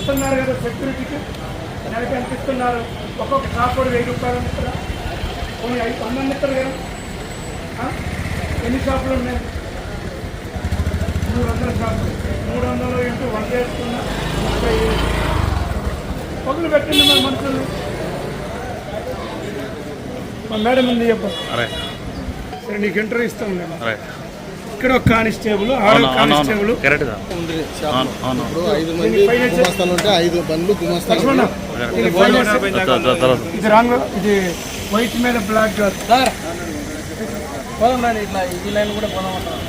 ఇస్తున్నారు కదా సెక్యూరిటీకి నెలకి ఎంత ఇస్తున్నారు? ఒక్కొక్క షాప్ కూడా వెయ్యి రూపాయలు ఇస్తారా కొన్ని ఐదు వందలు ఇస్తారు కదా? ఎన్ని షాపులు ఉన్నాయి? మూడు వందల షాపులు. మూడు వందలు ఇంటూ వంద వేసుకున్నా ముప్పై పగులు పెట్టండి మరి మనుషులు మా మేడం ఉంది చెప్ప అరే. సరే నీకు ఇంటర్వ్యూ ఇస్తాం నేను. అరే. ఇక్కడ ఒక కానిస్టేబుల్. ఆడ కానిస్టేబుల్ అవును ఇప్పుడు ఐదు మంది గుమస్తాలు ఉంటే ఐదు బండ్లు గుమస్తాలు లక్ష్మణ ఇది రాంగ్ ఇది వైట్ మీద బ్లాక్ కాదు సార్ పోదాం రండి ఇట్లా ఈ లైన్ కూడా పోదాం అంటారు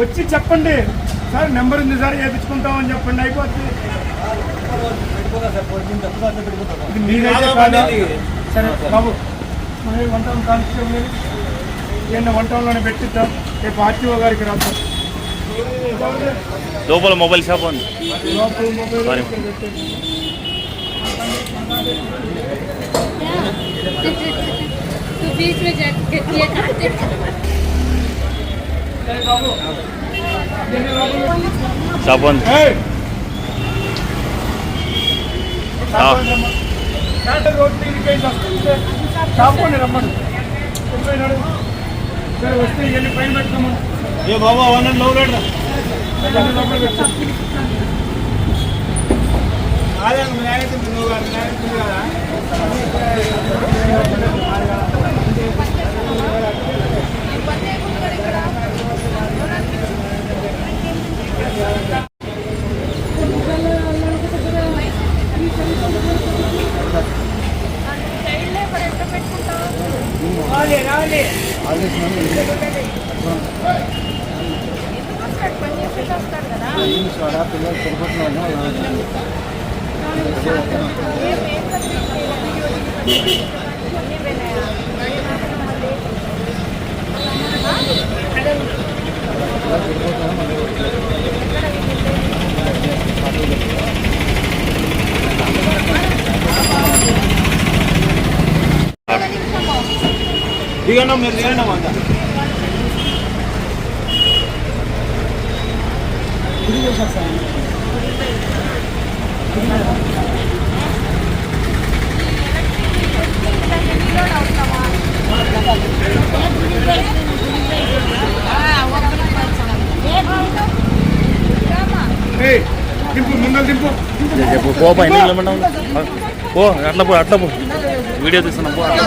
వచ్చి చెప్పండి. సార్ నెంబర్ ఉంది సార్ చేయించుకుంటామని చెప్పండి. అయిపోతుంది. సరే బాబు మరి వన్ టౌన్ కానిస్టేబుల్ ఈయన వన్ టౌన్లోనే పెట్టిద్దాం రేపు ఆర్టీఓ గారికి రాద్దాం లోపల మొబైల్ షాప్ ఉంది లోపల మొబైల్ Sorry. ఇక్కడ పెట్టండి. तो बीच में जाके క్యాటర్ రోడ్ మీదకి వస్తుంటే కాపుకొని రమ్మను వెళ్ళిపోయినాడు సరే వస్తే వెళ్ళి పైన పెట్టమను ఏ బాబా వన్ అండ్ లోపల అదే మేనేజ్ నువ్వు కాదు మేనేజ్ కదా? పెట్టు ఆల్రెడీ పిల్లలు తిరుపతిలో దిగండి మీరు దిగండి అంతా చెప్పు పో పైన. పో అట్లా పో అట్లా పో. వీడియో తీస్తున్నా పో. అట్లా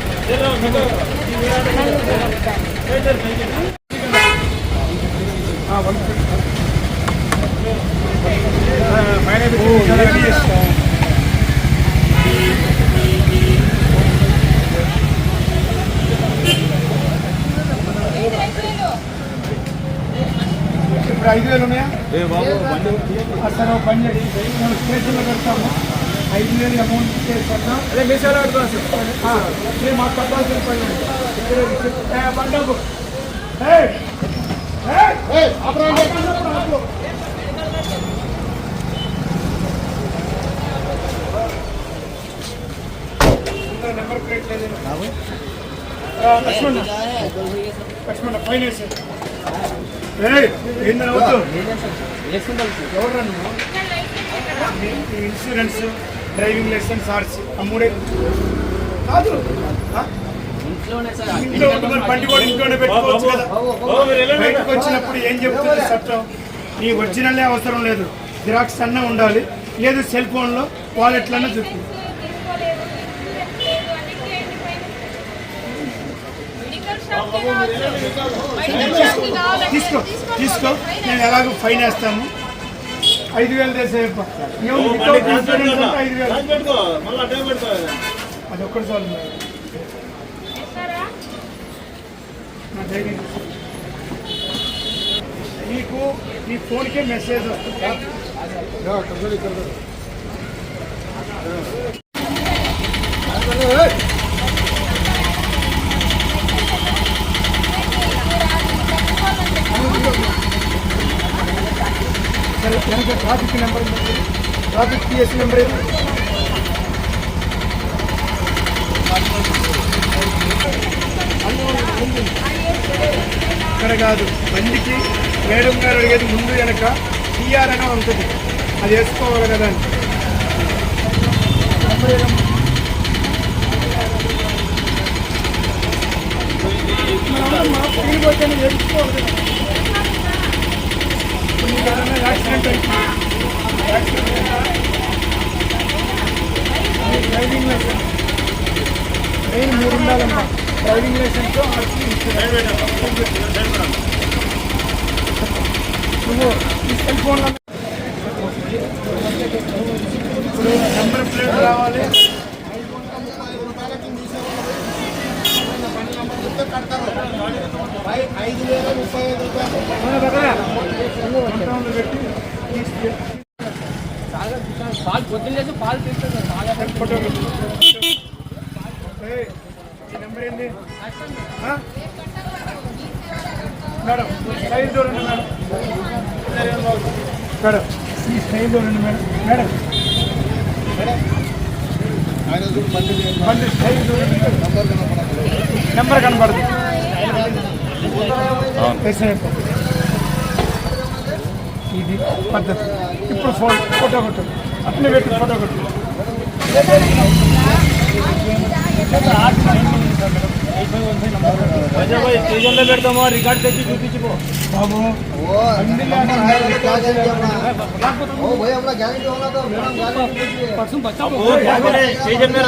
ఇప్పుడు ఐదు వేలు ఉన్నాయా? సరే పని మనం స్టేషన్లో పెడతాము. ఐదు వేలు అమౌంట్ చేస్తాం అదే మీ సేవలో పెట్టుకోవాలి సార్. మేము మాకు కట్టాల్సిన పని. ఇంకా నెంబర్ ప్లేట్ లేదు. లక్ష్మణ. లక్ష్మణ వేసేయ్. ఏయ్, ఏంది నీ ఇన్సూరెన్స్. Driving licence RC. ఆ? మూడే కాదు? ఇంట్లో బండి కూడా ఇంట్లోనే పెట్టుకోవచ్చు కదా. బయటకు వచ్చినప్పుడు ఏం చెప్తుంది చట్టం నీ ఒరిజినలే అవసరం లేదు. జిరాక్స్ అన్న ఉండాలి. లేదు సెల్ ఫోన్లో వాలెట్లన్నా చూపి తీసుకో తీసుకో. నేను ఎలాగో ఫైన్ వేస్తాము ఐదు వేలు చేసే ఐదు వేలు. అది ఒక్కటి చాలు మేడం. నా ధైర్యం. నీకు నీ ఫోన్కే మెసేజ్ వస్తుందా? వెనక traffic number traffic PS number ఏది ఇక్కడ కాదు బండికి మేడం గారు అడిగేది ముందు వెనక టీఆర్ అని ఉంటుంది అది వేసుకోవాలి కదా అని. మా పని పోతేనే వేసుకోవాలి కదా. ఇప్పుడు నీకు ఏదైనా యాక్సిడెంట్ అయితే యాక్సిడెంట్ అయితే నీ డ్రైవింగ్ లైసెన్స్. మెయిన్ మూడు ఉండాలమ్మా డ్రైవింగ్ లైసెన్స్ నువ్వు ఈ సెల్ ఫోన్లో ఇప్పుడు నెంబర్ ప్లేట్ రావాలి ఐదు వేల ముప్పై ఐదు రూపాయలు పాలు పొద్దున్న చేసి పాలు తీస్తారు నెంబర్ ఏంటి మేడం సైజ్ చూడండి మేడం మేడం ఈ సైజ్ చూడండి మేడం మేడం బండి సైజ్ చూడండి కనపడదు నెంబర్ ఇది పద్ధతి. ఇప్పుడు ఫోన్ ఫోటో కొట్టు. అట్లే పెట్టి ఫోటో కొట్టు. స్టేషన్లో రికార్డ్ తెచ్చి చూపించుకో బాబు స్టేషన్ మీద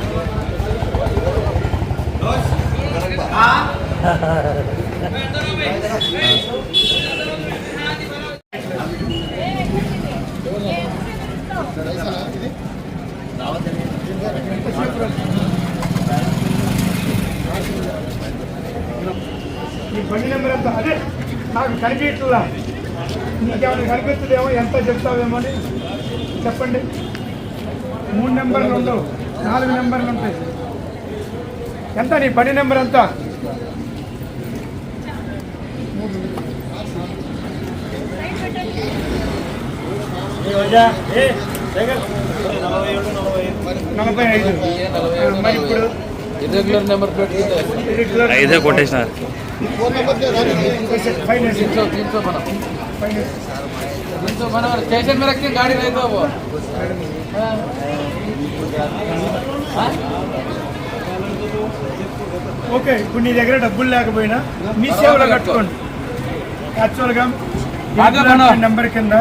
బండి నెంబర్ ఎంత? అదే నాకు కనిపించట్లా నీకేమైనా కనిపిస్తుందేమో ఎంత చెప్తావేమో అని చెప్పండి. మూడు నెంబర్లు ఉండవు నాలుగు నెంబర్లు ఉంటాయి. ఎంత నీ బండి నెంబర్ ఎంత? నలభై ఐదు మరి ఇప్పుడు ఇర్రెగ్యులర్ నెంబర్ పెట్టుకుంటే రెగ్యులర్ ఐదే కొట్టేసినారు फोन नंबर क्या गारंटी ఫైన్ వేసి तीन सौ तीन सौ बना ఫైన్ వేసి तीन सौ बना और स्टेशन में रख के गाड़ी नहीं दो वो हाँ। हाँ? ఓకే ఇప్పుడు నీ దగ్గర డబ్బులు లేకపోయినా మీ సేవలో కట్టుకోండి యాక్చువల్గా బాగా పను. నెంబర్ కింద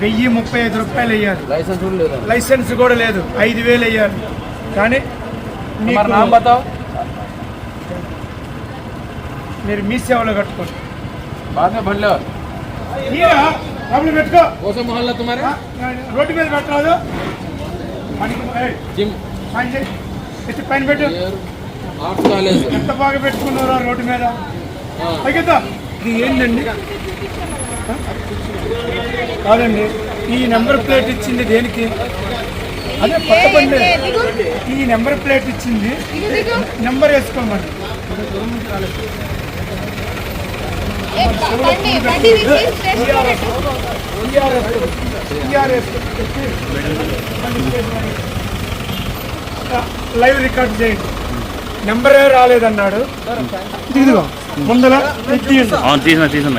వెయ్యి ముప్పై ఐదు రూపాయలు వేయాలి. లైసెన్స్ లైసెన్స్ కూడా లేదు. ఐదు వేలు వేయాలి. కానీ మీరు మీ సేవలో కట్టుకోండి. బాగా బండ్లో పెట్టుకో. కోసం మొహల్లో తుమారా రోడ్డు మీద పెట్టరాదు. జిమ్. పైన పెట్టు. ఎంత బాగా పెట్టుకున్నారు రోడ్డు మీద. ఏంటండి కాదండి ఈ నెంబర్ ప్లేట్ ఇచ్చింది దేనికి? అదే కొత్త బండి దిగు. ఈ నెంబర్ ప్లేట్ ఇచ్చింది నెంబర్ టీఆర్ఎస్ లైవ్ రికార్డ్ చేయండి. నెంబరే రాలేదన్నాడు. ఇదిగో ముందర తీసిన తీసిన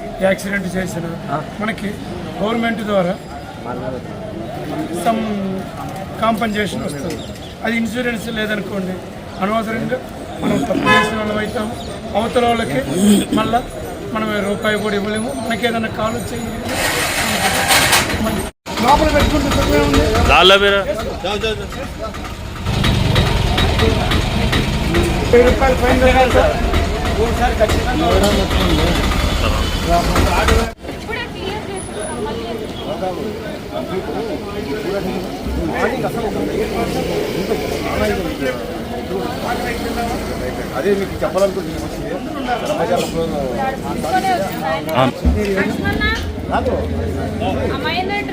యాక్సిడెంట్ చేసిన మనకి గవర్నమెంట్ ద్వారా సమ్ కాంపన్సేషన్ వస్తుంది. అది ఇన్సూరెన్స్ లేదనుకోండి అనవసరంగా మనం తప్పు చేసిన వాళ్ళం అవుతాము అవతల వాళ్ళకి మళ్ళీ మనం రూపాయి కూడా ఇవ్వలేము. మనకి ఏదైనా కాల్ వచ్చి లోపల పెట్టుకుంటే రూపాయలు ఫైన్ అదే మీకు డ్రైవర్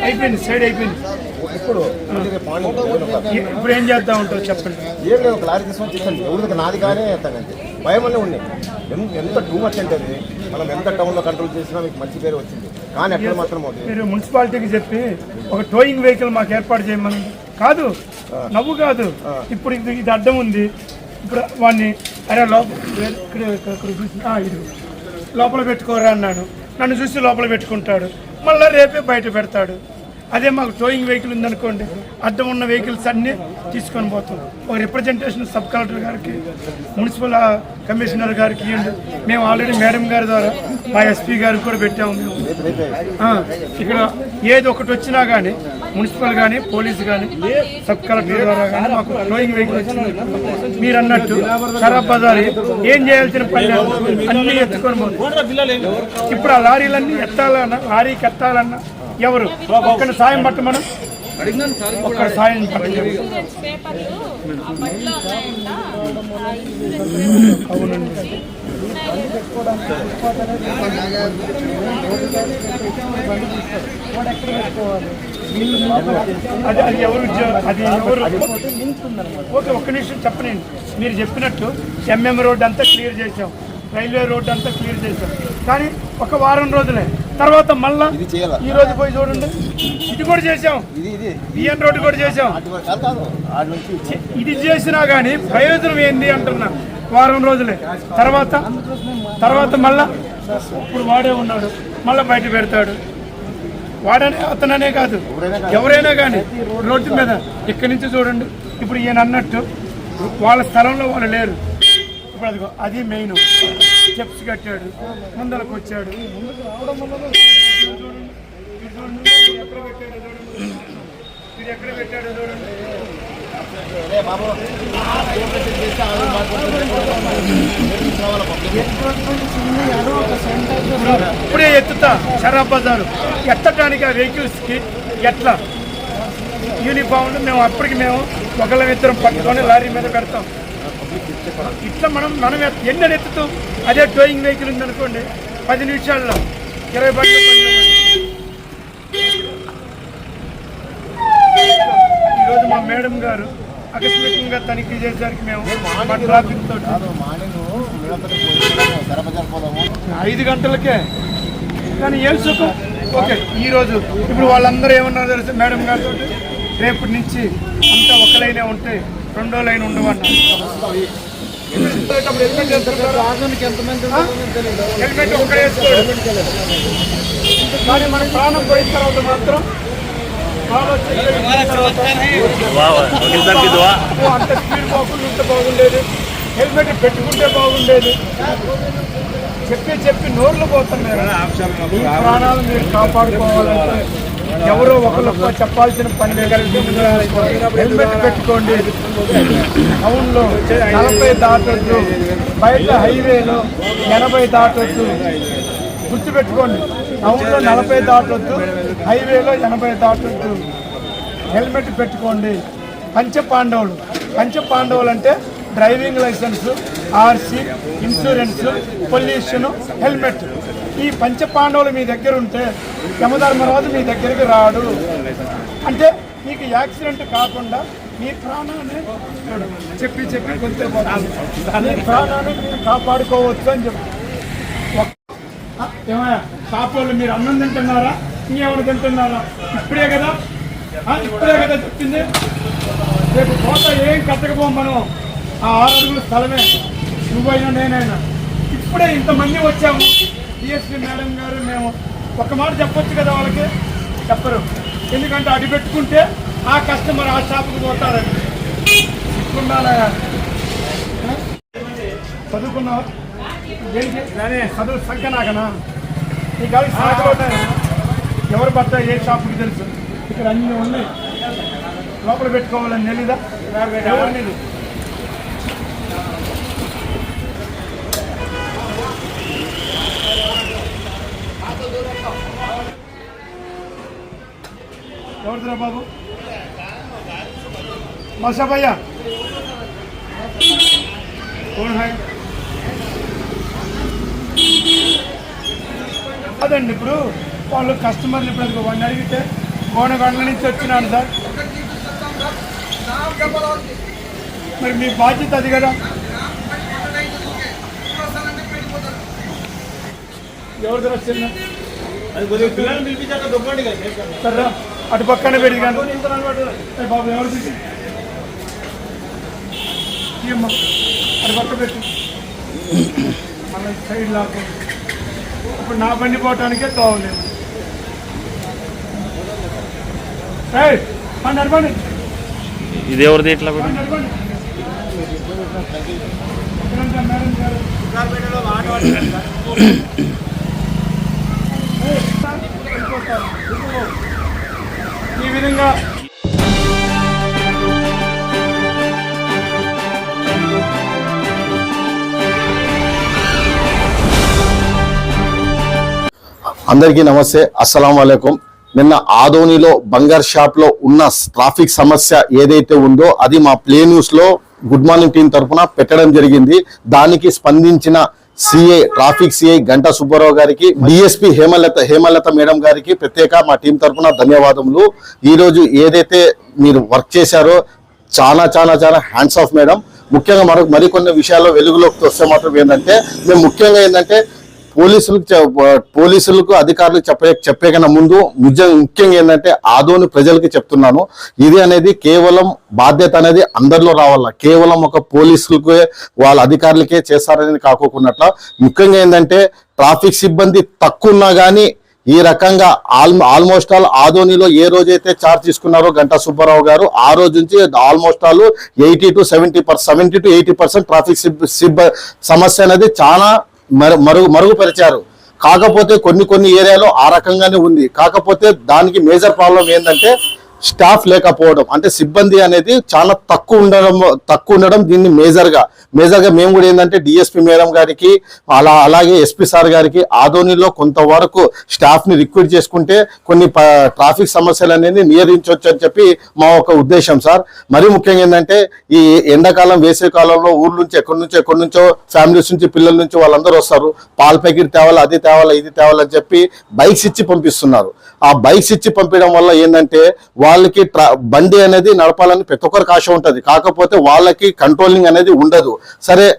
అయిపోయింది సైడ్ అయిపోయింది. ఇప్పుడు ఇప్పుడు ఏం చేద్దాం ఉంటావు చెప్పండి. ఏం లేదు ఒక లారీ తీసుకొని చెప్పండి ఎవరికి నాది కానీ భయం అనే ఉన్నాయి. ఎంత ఎంత టూ మచ్ అంటే అది? మనం ఎంత టౌన్లో కంట్రోల్ చేసినా మీకు మంచి పేరు వచ్చింది. కానీ ఎక్కడ మాత్రం మీరు మున్సిపాలిటీకి చెప్పి ఒక టోయింగ్ వెహికల్ మాకు ఏర్పాటు చేయమని. కాదు నవ్వు కాదు. ఇప్పుడు ఇది ఇది అడ్డం ఉంది. ఇప్పుడు వాడిని అరే లోపల ఇది. లోపల పెట్టుకోరా అన్నాడు. నన్ను చూసి లోపల పెట్టుకుంటాడు. మళ్ళీ రేపే బయట పెడతాడు. అదే మాకు టోయింగ్ వెహికల్ ఉందనుకోండి అడ్డం ఉన్న వెహికల్స్ అన్నీ తీసుకొని పోతాం. ఒక రిప్రజెంటేషన్ సబ్ కలెక్టర్ గారికి మున్సిపల్ కమిషనర్ uh, గారికి ఇవ్వండి. మేము ఆల్రెడీ మేడం గారి ద్వారా మా ఎస్పీ గారికి కూడా పెట్టాము మేము. ఇక్కడ ఏది ఒకటి వచ్చినా కానీ మున్సిపల్ కానీ పోలీస్ కానీ సబ్ కలెక్టర్ ద్వారా కానీ మాకు టోయింగ్ వెహికల్ వచ్చింది. మీరు అన్నట్టు షరాబ్ బజార్ ఏం చేయాల్సిన పని అన్నీ ఎత్తుకొని ఇప్పుడు ఆ లారీలన్నీ ఎత్తాలన్నా లారీకి ఎత్తాలన్నా ఎవరు? ఒక్కడ సాయం పట్టు మనం ఒక్కడ సాయం పట్టమను అవునండి అది అది ఎవరు అది ఎవరు? ఓకే ఒక్క నిమిషం చెప్పనండి మీరు చెప్పినట్టు ఎంఎం రోడ్ అంతా క్లియర్ చేసాం రైల్వే రోడ్ అంతా క్లియర్ చేసాం కానీ ఒక వారం రోజులే. తర్వాత మళ్ళా? ఈ రోజు పోయి చూడండి. ఇది కూడా చేసాం బిఎన్ రోడ్ కూడా చేసాం ఇది చేసినా కానీ ప్రయోజనం ఏంది అంటున్నా. వారం రోజులే. తర్వాత తర్వాత మళ్ళా ఇప్పుడు వాడే ఉన్నాడు. మళ్ళా బయట పెడతాడు. వాడనే అతననే కాదు. ఎవరైనా కానీ రోడ్డు మీద. ఇక్కడి నుంచి చూడండి. ఇప్పుడు ఈయన అన్నట్టు వాళ్ళ స్థలంలో వాళ్ళు లేరు. ఇప్పుడు అదిగో అది మెయిన్. స్టెప్స్ కట్టాడు ముందరకు వచ్చాడు. ఎక్కడ పెట్టాడో చూడండి. ఎక్కడ చూడండి ఇప్పుడే ఎత్తుతా షరాబ్ బజారు. ఎత్తటానికి ఆ వెహికల్స్కి ఎట్లా? యూనిఫామ్ మేము అప్పటికి మేము ఒకళ్ళ ఇద్దరం పట్టుకొని లారీ మీద పెడతాం. ఇట్లా మనం మనం ఎన్ని ఎత్తుతాం అదే టోయింగ్ వెహికల్ ఉందనుకోండి పది నిమిషాల్లో ఇరవై బండ్లు. ఈరోజు మా మేడం గారు ఆకస్మికంగా తనిఖీ చేసేసరికి మేము ట్రాఫిక్ తోటి ఐదు గంటలకే. కానీ ఏం సుఖం? ఓకే ఈరోజు ఇప్పుడు వాళ్ళందరూ ఏమన్నారు తెలుసు? మేడం గారితో రేపటి నుంచి అంతా ఒక లైనే ఉంటే రెండో లైన్ ఉండవన్నారు. హెల్మెట్ ఒక్కడే కానీ మన ప్రాణం పోయిన తర్వాత మాత్రం అంత స్పీడ్ పోకుండా ఉంటే బాగుండేది. హెల్మెట్ పెట్టుకుంటే బాగుండేది. చెప్పి చెప్పి నోర్లు పోతున్నారు ప్రాణాలు మీరు కాపాడుకోవాలంటే ఎవరో ఒకరు చెప్పాల్సిన పని హెల్మెట్ పెట్టుకోండి. టౌన్లో నలభై దాటొద్దు. బయట హైవేలో ఎనభై దాటొద్దు. గుర్తుపెట్టుకోండి. టౌన్లో నలభై దాటొద్దు. హైవేలో ఎనభై దాటొద్దు. హెల్మెట్ పెట్టుకోండి. పంచ పాండవులు పంచ పాండవులు అంటే driving licence RC insurance pollution helmet. ఈ పంచపాండవులు మీ దగ్గర ఉంటే యమధర్మరాజు మీ దగ్గరికి రాడు. అంటే మీకు యాక్సిడెంట్ కాకుండా మీ ప్రాణాన్ని చెప్పి చెప్పి కొంచెం మీ ప్రాణాన్ని మీరు కాపాడుకోవచ్చు అని చెప్పి. ఏమయ్యా మీరు అన్నం తింటున్నారా? ఇంకేమైనా తింటున్నారా? ఇప్పుడే కదా? ఇప్పుడే కదా చెప్పింది. రేపు కోట ఏం కట్టకపోం మనం? ఆ ఆరు అడుగుల స్థలమే. నువ్వైనా నేనైనా. ఇప్పుడే ఇంతమంది వచ్చాము. డిఎస్పీ మేడం గారు మేము ఒక మాట చెప్పొచ్చు కదా వాళ్ళకి? చెప్పరు. ఎందుకంటే అడి పెట్టుకుంటే ఆ కస్టమర్ ఆ షాపుకి పోతారని. ఉండాలా చదువుకున్నావా? చదువు సంఖ్య నాకనా ఈ ఎవరు భర్త ఏ షాపుకి తెలుసు? ఇక్కడ అన్ని ఉన్నాయి. లోపల పెట్టుకోవాలని తెలీదా? ఎవరు ఎవరిదిరా బాబు మసా భయ్యా कौन है అదండి ఇప్పుడు వాళ్ళు కస్టమర్లు ఇప్పుడు అనుకో వాడిని అడిగితే గోనగండ్ల నుంచి వచ్చినాను సార్ మరి మీ బాధ్యత అది కదా ఎవరి దగ్గర వచ్చిందా అది కొద్దిగా పిల్లల్ని పిలిపించాక దొబ్బండి కదా సరే అటు పక్కన ఏ బాబు ఎవరు అటు పక్క పెట్టు. మళ్ళీ సైడ్ లాకు ఇప్పుడు నా బండి పోవటానికే తోవలేదు ఇది ఎవరిది ఇట్లా కూడా నడవండి ఎక్కడంతా మేడం గారు ఏయ్, వెళ్ళిపోతారు. ఈ విధంగా అందరికీ నమస్తే అస్సలం వాలేకుం నిన్న ఆదోనిలో బంగార్ షాప్లో ఉన్న ట్రాఫిక్ సమస్య ఏదైతే ఉందో అది మా ప్లే న్యూస్లో గుడ్ మార్నింగ్ టీం తరఫున పెట్టడం జరిగింది. దానికి స్పందించిన CI traffic CI Ganta Subbarao గారికి డిఎస్పీ హేమలత హేమలత మేడం గారికి ప్రత్యేక మా టీం తరఫున ధన్యవాదములు. ఈరోజు ఏదైతే మీరు వర్క్ చేశారో చాలా చాలా చాలా హ్యాండ్స్ ఆఫ్ మేడం. ముఖ్యంగా మరొక మరికొన్ని విషయాల్లో వెలుగులోకి వస్తే మాత్రం ఏంటంటే మేము ముఖ్యంగా ఏంటంటే పోలీసులకు పోలీసులకు అధికారులకు చెప్పే చెప్పే కన్నా ముందు ముఖ్యంగా ఏంటంటే ఆదోని ప్రజలకి చెప్తున్నాను. ఇది అనేది కేవలం బాధ్యత అనేది అందరిలో రావాల? కేవలం ఒక పోలీసులకు వాళ్ళ అధికారులకే చేస్తారనేది కాకోకున్నట్ల. ముఖ్యంగా ఏంటంటే ట్రాఫిక్ సిబ్బంది తక్కువన్నా కానీ ఈ రకంగా ఆల్ ఆల్మోస్ట్ ఆల్ ఆదోనిలో ఏ రోజైతే చార్జ్ తీసుకున్నారో గంటా సుబ్బారావు గారు ఆ రోజు నుంచి almost all eighty to seventy percent seventy to eighty percent traffic సిబ్బ సమస్య అనేది చాలా మరుగు మరుగుపరిచారు. కాకపోతే కొన్ని కొన్ని ఏరియాలో ఆ రకంగానే ఉంది. కాకపోతే దానికి మేజర్ ప్రాబ్లం ఏంటంటే స్టాఫ్ లేకపోవడం అంటే సిబ్బంది అనేది చాలా తక్కువ ఉండడం తక్కువ ఉండడం దీన్ని మేజర్గా మేజర్గా మేము కూడా ఏంటంటే డిఎస్పి మేడం గారికి అలా అలాగే ఎస్పీ సార్ గారికి ఆధోనిలో కొంతవరకు స్టాఫ్ని రిక్రూట్ చేసుకుంటే కొన్ని ట్రాఫిక్ సమస్యలు అనేది నియంత్రించవచ్చు అని చెప్పి మా ఒక ఉద్దేశం సార్ మరీ ముఖ్యంగా ఏంటంటే ఈ ఎండాకాలం వేసవి కాలంలో ఊర్ల నుంచి ఎక్కడి నుంచో ఎక్కడి నుంచో ఫ్యామిలీస్ నుంచి పిల్లల నుంచి వాళ్ళందరూ వస్తారు. పాల ప్యాకెట్ తేవాలి అది తేవాలి ఇది తేవాలని చెప్పి బైక్స్ ఇచ్చి పంపిస్తున్నారు. ఆ బైక్స్ ఇచ్చి పంపించడం వల్ల ఏంటంటే వాళ్ళకి ట్రా- బండి అనేది నడపాలని ప్రతి ఒక్కరికి ఆశ ఉంటుంది. కాకపోతే వాళ్ళకి కంట్రోలింగ్ అనేది ఉండదు. సరే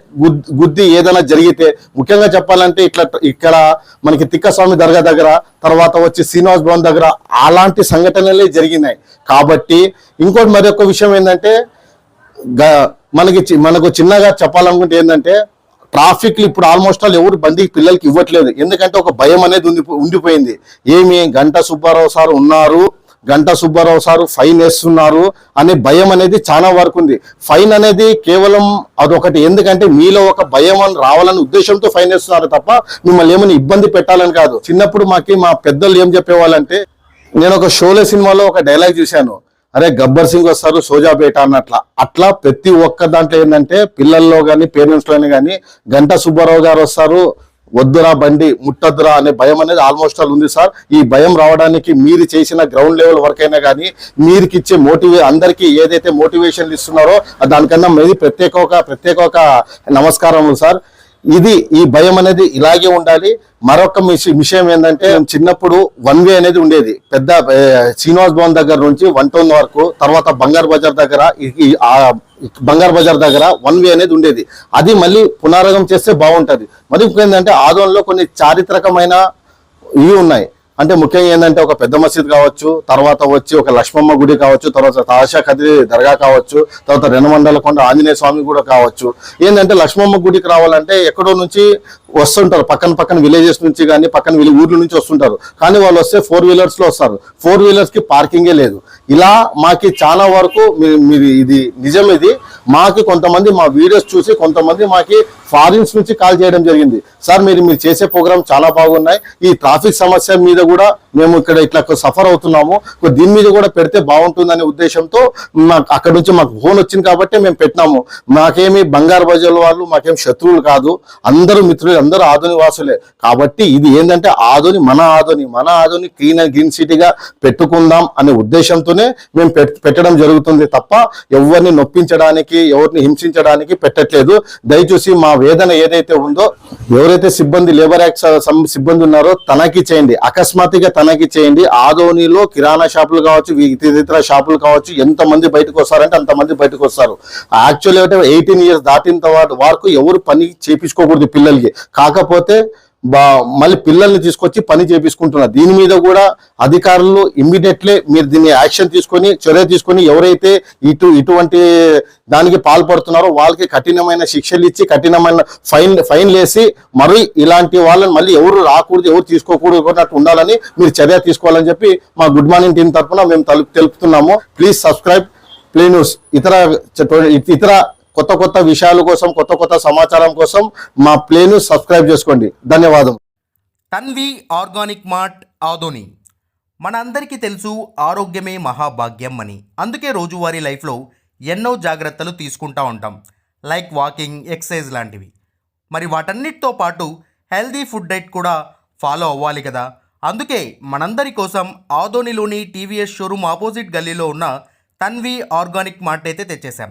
గుద్ది ఏదైనా జరిగితే ముఖ్యంగా చెప్పాలంటే ఇట్లా ఇక్కడ మనకి తిక్కస్వామి దర్గా దగ్గర తర్వాత వచ్చి శ్రీనివాస్ భవన్ దగ్గర అలాంటి సంఘటనలే జరిగినాయి. కాబట్టి ఇంకోటి మరొక విషయం ఏంటంటే గ- మనకి చి- మనకు చిన్నగా చెప్పాలనుకుంటే ఏంటంటే ట్రాఫిక్ ఇప్పుడు ఆల్మోస్ట్ ఆల్ ఎవరు బండికి పిల్లలకి ఇవ్వట్లేదు. ఎందుకంటే ఒక భయం అనేది ఉంది ఉండిపోయింది. ఏమి గంట సుబ్బారావు సార్ ఉన్నారు గంట సుబ్బారావు సార్ ఫైన్ వేస్తున్నారు అనే భయం అనేది చాలా వరకు ఉంది. ఫైన్ అనేది కేవలం అదొకటి. ఎందుకంటే మీలో ఒక భయం అని రావాలనే ఉద్దేశంతో ఫైన్ వేస్తున్నారు తప్ప మిమ్మల్ని ఏమైనా ఇబ్బంది పెట్టాలని కాదు. చిన్నప్పుడు మాకి మా పెద్దలు ఏం చెప్పేవాళ్ళంటే నేను ఒక షోలే సినిమాలో ఒక డైలాగ్ చూశాను. అరే గబ్బర్ సింగ్ వస్తారు సోజాపేట అన్నట్ల. అట్లా ప్రతి ఒక్క దాంట్లో ఏంటంటే పిల్లల్లో కానీ పేరెంట్స్లోని కానీ గంట సుబ్బారావు గారు వస్తారు వద్దురా బండి ముట్టద్దురా అనే భయం అనేది ఆల్మోస్ట్ ఆల్ ఉంది సార్. ఈ భయం రావడానికి మీరు చేసిన గ్రౌండ్ లెవెల్ వర్క్ అయినా కానీ మీరుకి ఇచ్చే మోటివే అందరికీ ఏదైతే మోటివేషన్ ఇస్తున్నారో దానికన్నా మీది ప్రత్యేక ఒక ప్రత్యేక ఒక నమస్కారం సార్. ఇది ఈ భయం అనేది ఇలాగే ఉండాలి. మరొక విషయం ఏంటంటే చిన్నప్పుడు వన్ వే అనేది ఉండేది. పెద్ద శ్రీనివాస్ భవన్ దగ్గర నుంచి వన్ టౌన్ వరకు తర్వాత బంగారు బజార్ దగ్గర బంగారు బజార్ దగ్గర వన్ వే అనేది ఉండేది. అది మళ్ళీ పునరాగం చేస్తే బాగుంటుంది. మరి ఇంకేంటంటే ఏంటంటే కొన్ని చారిత్రకమైన ఇవి ఉన్నాయి. అంటే ముఖ్యంగా ఏంటంటే ఒక పెద్ద మసీద్ కావచ్చు తర్వాత వచ్చి ఒక లక్ష్మమ్మ గుడి కావచ్చు తర్వాత తాషా కదిరి దర్గా కావచ్చు తర్వాత రెనమండల కొండ ఆంజనేయ స్వామి కూడా కావచ్చు. ఏంటంటే లక్ష్మమ్మ గుడికి రావాలంటే ఎక్కడో నుంచి వస్తుంటారు. పక్కన పక్కన విలేజెస్ నుంచి కానీ పక్కన ఊర్ల నుంచి వస్తుంటారు. కానీ వాళ్ళు వస్తే ఫోర్ వీలర్స్లో వస్తారు. ఫోర్ వీలర్స్కి పార్కింగే లేదు. ఇలా మాకి చాలా వరకు మీరు ఇది నిజం ఇది. మాకు కొంతమంది మా వీడియోస్ చూసి కొంతమంది మాకి ఫారిన్స్ నుంచి కాల్ చేయడం జరిగింది. సార్ మీరు మీరు చేసే ప్రోగ్రామ్ చాలా బాగున్నాయి. ఈ ట్రాఫిక్ సమస్య మీద కూడా మేము ఇక్కడ ఇట్లా సఫర్ అవుతున్నాము. దీని మీద కూడా పెడితే బాగుంటుందనే ఉద్దేశంతో మాకు అక్కడ నుంచి మాకు ఫోన్ వచ్చింది కాబట్టి మేము పెట్టినాము. మాకేమి బంగారు బజార్ వాళ్ళు మాకేం శత్రువులు కాదు. అందరూ మిత్రులు అందరూ ఆధుని వాసులే. కాబట్టి ఇది ఏంటంటే ఆధుని మన ఆధుని మన ఆధుని క్లీన్ అండ్ గ్రీన్ సిటీగా పెట్టుకుందాం అనే ఉద్దేశంతోనే మేము పెట్- పెట్టడం జరుగుతుంది తప్ప ఎవరిని నొప్పించడానికి ఎవరిని హింసించడానికి పెట్టట్లేదు. దయచేసి మా వేదన ఏదైతే ఉందో ఎవరైతే సిబ్బంది లేబర్ యాక్ట్ సిబ్బంది ఉన్నారో తనఖీ చేయండి. అకస్మాత్తుగా తనఖీ చేయండి. ఆదోనిలో కిరాణా షాపులు కావచ్చు ఇతర షాపులు కావచ్చు ఎంత మంది బయటకు వస్తారంటే అంతమంది బయటకు వస్తారు. యాక్చువల్ అంటే ఎయిటీన్ ఇయర్స్ దాటిన తర్వాత వరకు ఎవరు పని చేపించుకోకూడదు పిల్లలకి. కాకపోతే బా మళ్ళీ పిల్లల్ని తీసుకొచ్చి పని చేపించుకుంటున్నారు దీని మీద కూడా అధికారులు ఇమ్మీడియట్లీ మీరు దీన్ని యాక్షన్ తీసుకొని చర్య తీసుకొని ఎవరైతే ఇటు ఇటువంటి దానికి పాల్పడుతున్నారో వాళ్ళకి కఠినమైన శిక్షలు ఇచ్చి కఠినమైన ఫైన్ ఫైన్లు వేసి మరి ఇలాంటి వాళ్ళని మళ్ళీ ఎవరు రాకూడదు ఎవరు తీసుకోకూడదు అన్నట్టు ఉండాలని మీరు చర్య తీసుకోవాలని చెప్పి మా గుడ్ మార్నింగ్ టీం తరఫున మేము తెలుపుతున్నాము. ప్లీజ్ సబ్స్క్రైబ్ ప్లే న్యూస్ ఇతర ఇతర కొత్త కొత్త విషయాల కోసం కొత్త కొత్త సమాచారం కోసం మా ప్లేను సబ్స్క్రైబ్ చేసుకోండి. ధన్యవాదం. Tanvi organic mart Adoni. మనందరికీ తెలుసు ఆరోగ్యమే మహాభాగ్యం అని. అందుకే రోజువారీ లైఫ్లో ఎన్నో జాగ్రత్తలు తీసుకుంటా ఉంటాం. లైక్ వాకింగ్ ఎక్సర్సైజ్ లాంటివి. మరి వాటన్నిటితో పాటు హెల్దీ ఫుడ్ డైట్ కూడా ఫాలో అవ్వాలి కదా. అందుకే మనందరి కోసం ఆదోనిలోని టీవీఎస్ షోరూమ్ ఆపోజిట్ గల్లీలో ఉన్న తన్వి ఆర్గానిక్ మార్ట్ అయితే తెచ్చేశాం.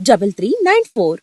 double three nine four